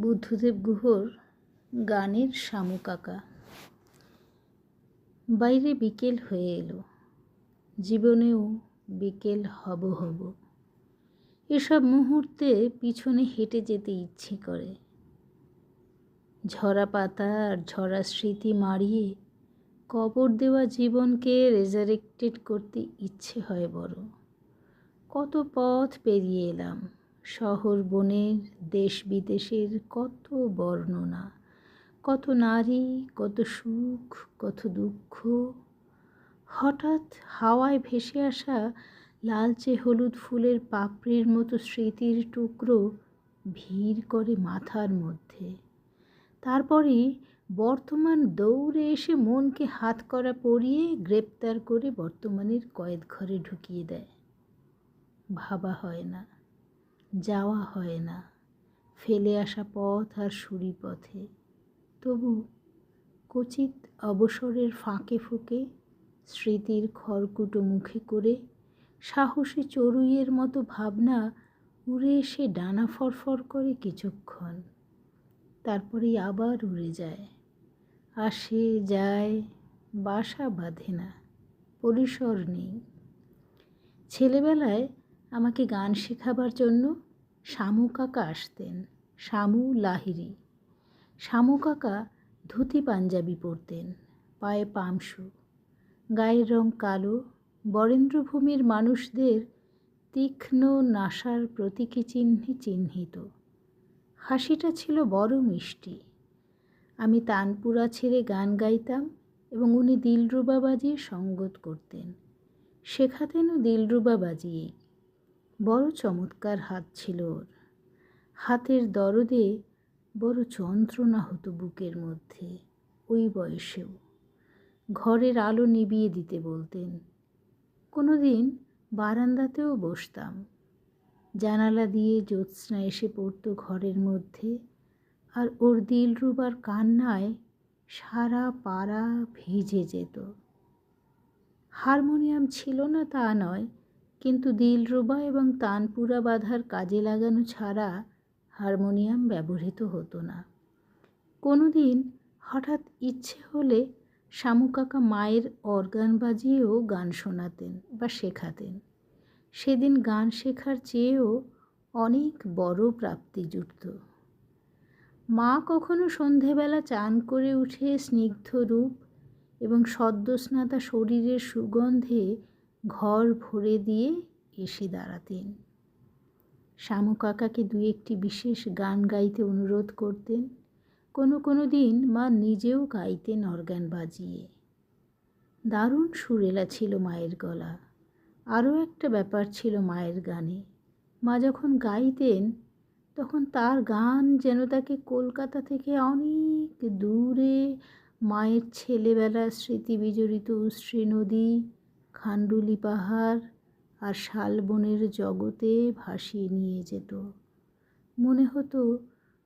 বুদ্ধদেব গুহর গানের শামু কাকা বাইরে বিকেল হয়ে এলো, জীবনেও বিকেল হব হব। এসব মুহূর্তে পিছনে হেঁটে যেতে ইচ্ছে করে। ঝরা পাতা আর ঝরা স্মৃতি মারিয়ে কবর দেওয়া জীবনকে রেজারেক্টেড করতে ইচ্ছে হয় বড়। কত পথ পেরিয়ে এলাম শহর বনের দেশ বিদেশের কত বর্ণনা, কত নারী, কত সুখ, কত দুঃখ। হঠাৎ হাওয়ায় ভেসে আসা লালচে হলুদ ফুলের পাপড়ির মতো স্মৃতির টুকরো ভিড় করে মাথার মধ্যে। তারপরেই বর্তমান দৌড়ে এসে মনকে হাত করা পরিয়ে গ্রেপ্তার করে বর্তমানের কয়েদ ঘরে ঢুকিয়ে দেয়। ভাবা হয় না। যাওয়া হয় না। ফেলে আসা পথ আর সুরি পথে। তবু কচিত অবসরের ফাঁকে ফুঁকে স্মৃতির খড়কুটো মুখে করে সাহসী চড়ুইয়ের মতো ভাবনা উড়ে এসে ডানা ফরফর করে কিছুক্ষণ। তারপরেই আবার উড়ে যায়। আসে, যায়, বাসা বাঁধে না, পরিসর নেই। ছেলেবেলায় আমাকে গান শেখাবার জন্য শামু কাকা আসতেন, শামু লাহিরি। শামু কাকা ধুতি পাঞ্জাবি পরতেন, পায়ে পামশু গায়ের রং কালো, বরেন্দ্রভূমির মানুষদের তীক্ষ্ণ নাসার প্রতীকী চিহ্নে চিহ্নিত। হাসিটা ছিল বড় মিষ্টি। আমি তানপুরা ছেড়ে গান গাইতাম এবং উনি দিলরুবা বাজিয়ে সঙ্গত করতেন। শেখাতেনও দিলরুবা বাজিয়েই। বড় চমৎকার হাত ছিল ওর। হাতের দরদে বড় যন্ত্রণা হতো বুকের মধ্যে, ওই বয়সেও। ঘরের আলো নিবিয়ে দিতে বলতেন কোনো দিন বারান্দাতেও বসতাম। জানালা দিয়ে জ্যোৎস্না এসে পড়তো ঘরের মধ্যে, আর ওর দিল দিলরুবার কান্নায় সারা পাড়া ভিজে যেত। হারমোনিয়াম ছিল না তা নয় কিন্তু দিলরুবা এবং তানপুরা বাঁধার কাজে লাগানো ছাড়া হারমোনিয়াম ব্যবহৃত হতো না। কোনো দিন হঠাৎ ইচ্ছে হলে শামুকাকা মায়ের অর্গান বাজিয়েও গান শোনাতেন বা শেখাতেন। সেদিন গান শেখার চেয়েও অনেক বড় প্রাপ্তি জুটত। মা কখনো সন্ধেবেলা চান করে উঠে স্নিগ্ধ রূপ এবং সদ্যস্নাতা শরীরের সুগন্ধে ঘর ভরে দিয়ে এসে দাঁড়াতেন। শামু কাকাকে দু একটি বিশেষ গান গাইতে অনুরোধ করতেন। কোনো কোনো দিন মা নিজেও গাইতেন অর্গান বাজিয়ে। দারুণ সুরেলা ছিল মায়ের গলা। আরও একটা ব্যাপার ছিল মায়ের গানে। মা যখন গাইতেন, তখন তার গান যেন তাকে কলকাতা থেকে অনেক দূরে, মায়ের ছেলেবেলার স্মৃতি বিজড়িত উশ্রী নদী খান্ডুলি পাহাড় আর শালবনের জগতে ভাসিয়ে নিয়ে যেত। মনে হতো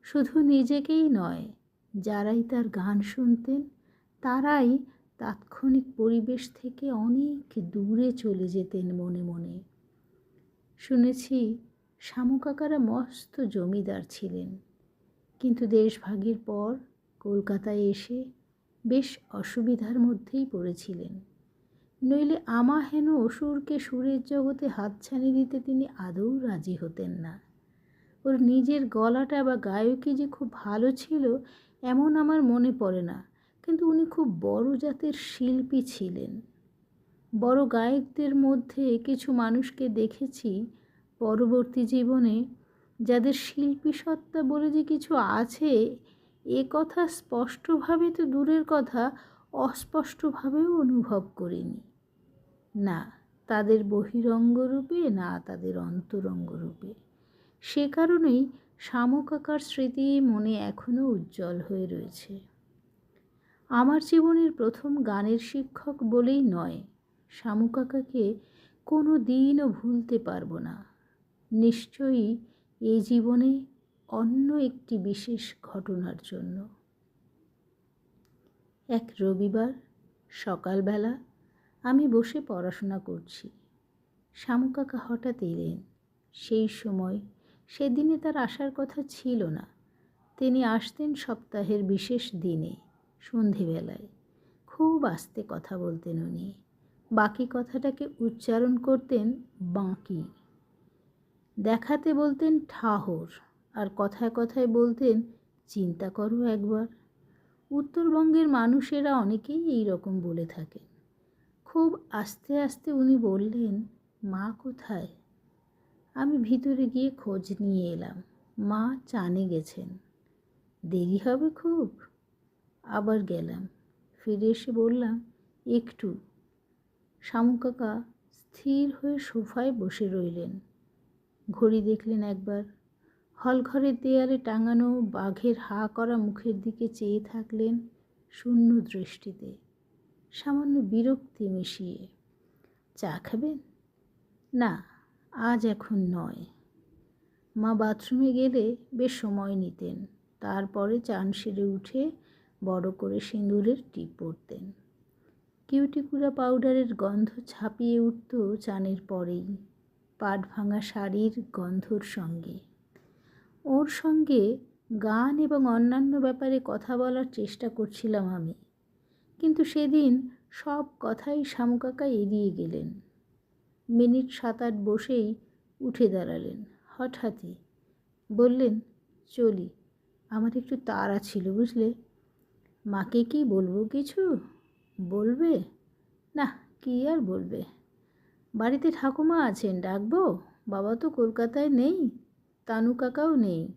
শুধু নিজেকেই নয়, যারাই তার গান শুনতেন, তারাই তাৎক্ষণিক পরিবেশ থেকে অনেক দূরে চলে যেতেন মনে মনে। শুনেছি শামুকাকারা মস্ত জমিদার ছিলেন, কিন্তু দেশভাগের পর কলকাতায় এসে বেশ অসুবিধার মধ্যেই পড়েছিলেন। নইলে আমা হেন অসুরকে সুরের জগতে হাতছানি দিতে তিনি আদৌ রাজি হতেন না। ওর নিজের গলাটা বা গায়কী যে খুব ভালো ছিল, এমন আমার মনে পড়ে না, কিন্তু উনি খুব বড় জাতের শিল্পী ছিলেন। বড় গায়কদের মধ্যে কিছু মানুষকে দেখেছি পরবর্তী জীবনে, যাদের শিল্পী সত্তা বলে যে কিছু আছে, এ কথা স্পষ্টভাবে তো দূরের কথা, অস্পষ্টভাবেও অনুভব করিনি। না, তাদের বহিরঙ্গ রূপে না তাদের অন্তরঙ্গ রূপে সে কারণেই শামুকাকার স্মৃতি মনে এখনও উজ্জ্বল হয়ে রয়েছে। আমার জীবনের প্রথম গানের শিক্ষক বলেই নয়, শামুকাকাকে কোনো দিনও ভুলতে পারব না। নিশ্চয়ই এই জীবনে অন্য একটি বিশেষ ঘটনার জন্য। এক রবিবার সকালবেলা আমি বসে পড়াশোনা করছি। শামুকাকা হঠাৎ এলেন। সেই সময় সেদিনে তার আসার কথা ছিল না। তিনি আসতেন সপ্তাহের বিশেষ দিনে, সন্ধেবেলায়। খুব আস্তে কথা বলতেন উনি। বাকি কথাটাকে উচ্চারণ করতেন বাঁকি। দেখাতে বলতেন ঠাহর আর কথায় কথায় বলতেন, চিন্তা করো একবার। উত্তরবঙ্গের মানুষেরা অনেকেই এই রকম বলে থাকেন। খুব আস্তে আস্তে উনি বললেন, মা কোথায়? আমি ভিতরে গিয়ে খোঁজ নিয়ে এলাম। মা চানে গেছেন। দেরি হবে খুব? আবার গেলাম। ফিরে এসে বললাম, একটু। শামুকাকা স্থির হয়ে সোফায় বসে রইলেন। ঘড়ি দেখলেন একবার। হলঘরের দেয়ালে টাঙানো বাঘের হা করা মুখের দিকে চেয়ে থাকলেন শূন্য দৃষ্টিতে সামান্য বিরক্তি মিশিয়ে, চা খাবেন? না, আজ এখন নয়। মা বাথরুমে গেলে বেশ সময় নিতেন, তারপরে চান সেরে উঠে বড় করে সিঁদুরের টিপ পরতেন কিউটিকুড়া পাউডারের গন্ধ ছাপিয়ে উঠত চানের পরেই, পাট ভাঙা শাড়ির গন্ধর সঙ্গে। ওর সঙ্গে গান এবং অন্যান্য ব্যাপারে কথা বলার চেষ্টা করছিলাম আমি। কিন্তু সেদিন সব কথাই শামুকাকা এড়িয়ে গেলেন। মিনিট সাত আট বসেই উঠে দাঁড়ালেন, হঠাৎই। বললেন, চলি, আমার একটু তাড়া ছিল, বুঝলে? মাকে কি বলব কিছু? বলবে? না, কি আর বলবে? বাড়িতে ঠাকুমা আছেন, ডাকবো? বাবা তো কলকাতায় নেই, তানু কাকাও নেই।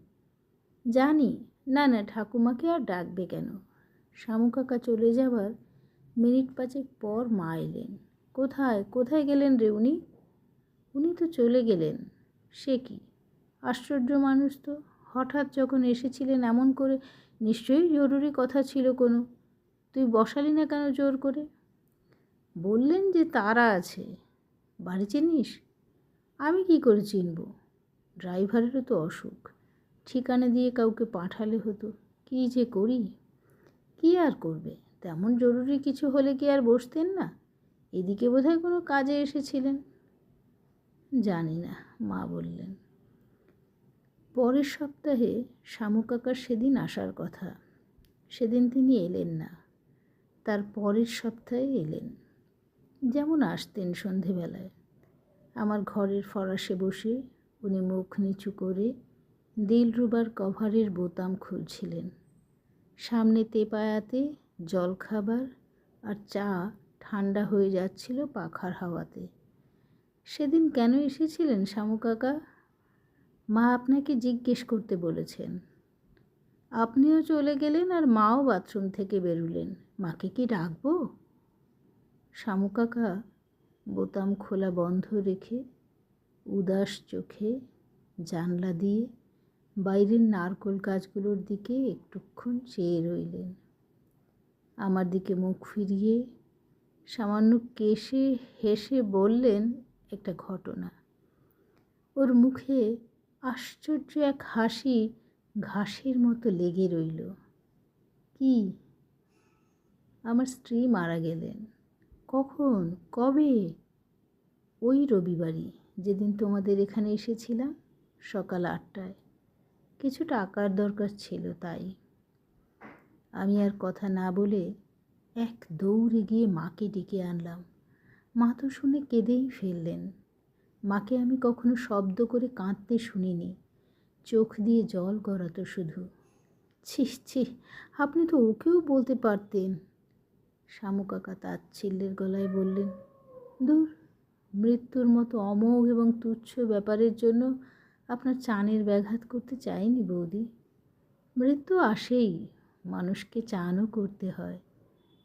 জানি, না না, ঠাকুমাকে আর ডাকবে কেন? শামু কাকা চলে যাবার মিনিট পাঁচেক পর মা এলেন। কোথায় কোথায় গেলেন রে উনি? উনি তো চলে গেলেন। সে কি? আশ্চর্য মানুষ তো। হঠাৎ যখন এসেছিলেন এমন করে, নিশ্চয়ই জরুরি কথা ছিল কোনো। তুই বসালি না কেন জোর করে? বললেন যে তারা আছে। বাড়ি চিনিস? আমি কি করে চিনব? ড্রাইভারেরও তো অসুখ। ঠিকানা দিয়ে কাউকে পাঠালে হতো। কী যে করি? কি আর করবে? তেমন জরুরি কিছু হলে কি আর বসতেন না? এদিকে বোধহয় কোনো কাজে এসেছিলেন। জানি না, মা বললেন। পরের সপ্তাহে শামু কাকার সেদিন আসার কথা। সেদিন তিনি এলেন না। তার পরের সপ্তাহে এলেন। যেমন আসতেন সন্ধেবেলায়। আমার ঘরের ফরাসে বসে উনি মুখ নিচু করে দিলরুবার কভারের বোতাম খুলছিলেন। সামনে তেপায়াতে জলখাবার আর চা ঠান্ডা হয়ে যাচ্ছিল পাখার হাওয়াতে। সেদিন কেন এসেছিলেন শামু কাকা? মা আপনাকে জিজ্ঞেস করতে বলেছেন। আপনিও চলে গেলেন আর মাও বাথরুম থেকে বেরুলেন। মাকে কি ডাকবো? শামু কাকা বোতাম খোলা বন্ধ রেখে উদাস চোখে জানলা দিয়ে বাইরের নারকোল গাছগুলোর দিকে একটুক্ষণ চেয়ে রইলেন। আমার দিকে মুখ ফিরিয়ে সামান্য কেশে হেসে বললেন একটা ঘটনা। ওর মুখে আশ্চর্য এক হাসি ঘাসের মতো লেগে রইল। কি? আমার স্ত্রী মারা গেলেন। কখন? কবে? ওই রবিবারই, যেদিন তোমাদের এখানে এসেছিলাম, সকাল আটটায়। কিছু টাকার দরকার ছিল তাই। আমি আর কথা না বলে এক দৌড়ে গিয়ে মাকে ডেকে আনলাম। মা তো শুনে কেঁদেই ফেললেন। মাকে আমি কখনো শব্দ করে কাঁদতে শুনিনি। চোখ দিয়ে জল গড়াতো শুধু। ছিস ছি, আপনি তো ওকেও বলতে পারতেন। শামু কাকা তাচ্ছিল্যের গলায় বললেন, দূর, মৃত্যুর মতো অমোঘ এবং তুচ্ছ ব্যাপারের জন্য আপনার চানের ব্যাঘাত করতে চাইনি বৌদি। মৃত্যু আসেই, মানুষকে চানও করতে হয়।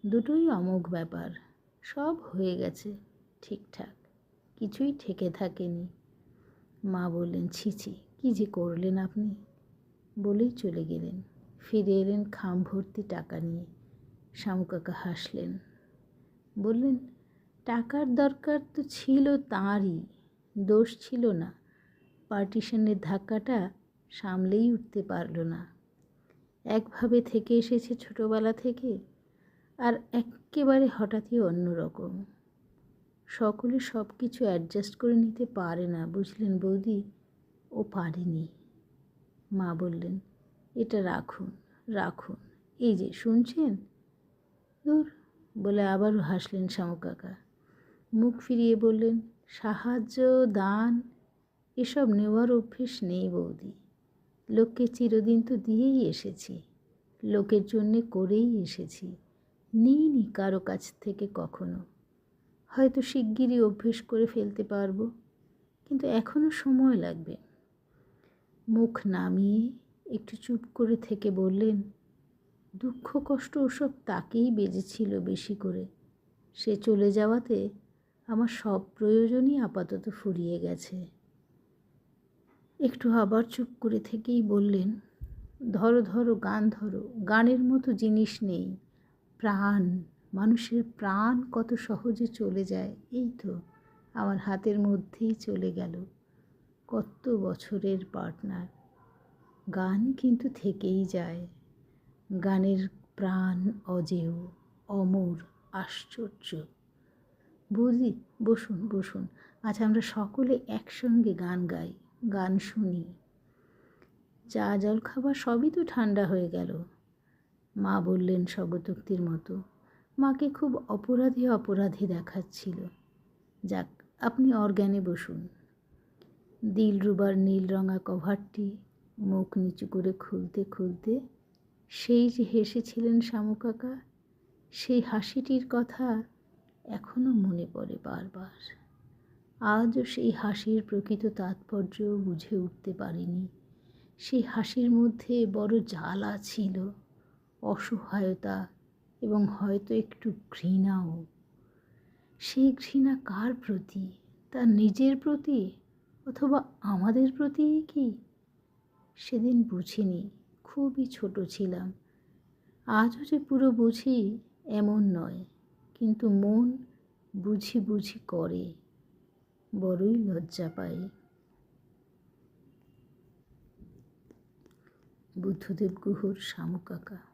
দুটোই অমোঘ ব্যাপার, সব হয়ে গেছে ঠিকঠাক, কিছুই ঠেকে থাকেনি। মা বললেন ছিছি কী যে করলেন আপনি? বলেই চলে গেলেন। ফিরে এলেন খাম ভর্তি টাকা নিয়ে। শামু কাকা হাসলেন, বললেন, টাকার দরকার তো ছিল তাঁরই, দোষ ছিল না। পার্টিশনের ধাক্কাটা সামলেই উঠতে পারল না। একভাবে থেকে এসেছে ছোটোবেলা থেকে আর একেবারে হঠাৎই অন্যরকম। সকলে সব কিছু অ্যাডজাস্ট করে নিতে পারে না, বুঝলেন বৌদি? ও পারেনি। মা বললেন, এটা রাখুন রাখুন। এই যে, শুনছেন? দূর, বলে আবারও হাসলেন শ্যামকাকা মুখ ফিরিয়ে বললেন, সাহায্য, দান এসব নেওয়ার অভ্যেস নেই বৌদি। লোককে চিরদিন তো দিয়েই এসেছি। লোকের জন্যে করেই এসেছি। নিইনি কারও কাছ থেকে কখনো। হয়তো শিগগিরই অভ্যেস করে ফেলতে পারব, কিন্তু এখনও সময় লাগবে। মুখ নামিয়ে একটু চুপ করে থেকে বললেন, দুঃখ কষ্ট ওসব তাকেই বেজেছিল বেশি করে। সে চলে যাওয়াতে আমার সব প্রয়োজনই আপাতত ফুরিয়ে গেছে। একটু আবার চুপ করে থেকেই বললেন, ধরো ধরো, গান ধরো, গানের মতো জিনিস নেই। প্রাণ, মানুষের প্রাণ কত সহজে চলে যায়, এই তো আমার হাতের মধ্যেই চলে গেল। কত বছরের পার্টনার। গান কিন্তু থেকেই যায়। গানের প্রাণ অজেয়, অমর, আশ্চর্য। বুঝি বসুন বসুন। আজ আমরা সকলে একসঙ্গে গান গাই। গান শুনি। চা, জল, খাবার সবই তো ঠান্ডা হয়ে গেল। মা বললেন স্বগতোক্তির মতো, মাকে খুব অপরাধী অপরাধী দেখাচ্ছিল। যাক, আপনি অর্গ্যানে বসুন। দিলরুবার নীল রঙা কভারটি মুখ নিচু করে খুলতে খুলতে সেই যে হেসেছিলেন শামু কাকা, সেই হাসিটির কথা এখনও মনে পড়ে বারবার। আজও সেই হাসির প্রকৃত তাৎপর্য বুঝে উঠতে পারিনি। সেই হাসির মধ্যে বড় জ্বালা ছিল, অসহায়তা এবং হয়তো একটু ঘৃণাও। সেই ঘৃণা কার প্রতি? তার নিজের প্রতি অথবা আমাদের প্রতি কি? সেদিন বুঝিনি, খুবই ছোট ছিলাম। আজও যে পুরো বুঝি এমন নয়, কিন্তু মন বুঝি বুঝি করে। বড়ই লজ্জা পাই। বুদ্ধদেব গুহর শামুকাকা